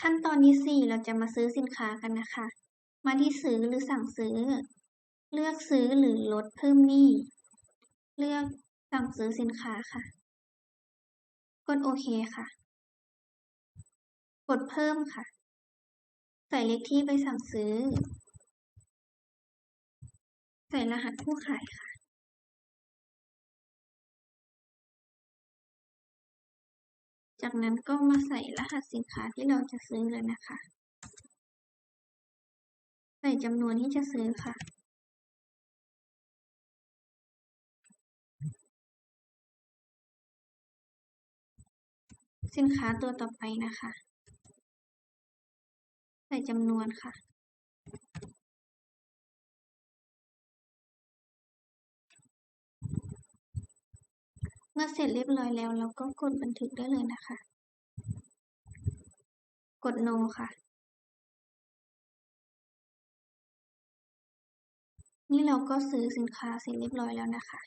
ขั้นตอนที่สี่เราจะมาซื้อสินค้ากันนะคะ มาที่ซื้อหรือสั่งซื้อ เลือกซื้อหรือลดเพิ่มหนี้ เลือกสั่งซื้อสินค้าค่ะ กดโอเคค่ะ กดเพิ่มค่ะ ใส่เลขที่ใบสั่งซื้อ ใส่รหัสผู้ขายค่ะ จากนั้นก็มาใส่รหัสสินค้าที่เราจะซื้อเลยนะคะ ใส่จำนวนที่จะซื้อค่ะสินค้าตัวต่อไปนะคะ ใส่จำนวนค่ะ เมื่อเสร็จเรียบร้อยแล้ว เราก็กดบันทึกได้เลยนะคะ กด no ค่ะ นี่เราก็ซื้อสินค้าเสร็จเรียบร้อยแล้วนะคะ